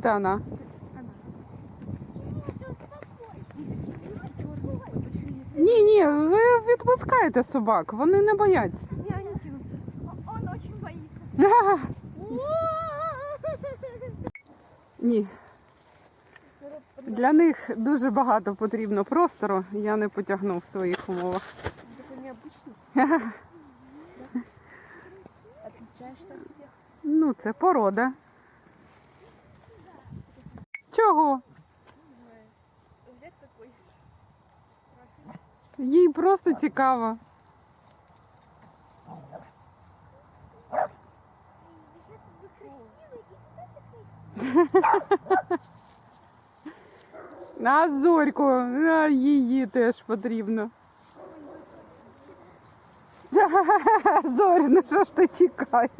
Это она. Ні, ні, ви відпускаєте собак, вони не бояться. Не, они кинутся. Он очень боится. Ні. Для них дуже багато потрібно простору, я не потягну в своїх умовах. Такой необычный. Отличаешься от всех. Ну, це порода. Чого? Їй просто цікаво. А зорьку, а її теж потрібно. Зорь, ну що ж ти чекаєш?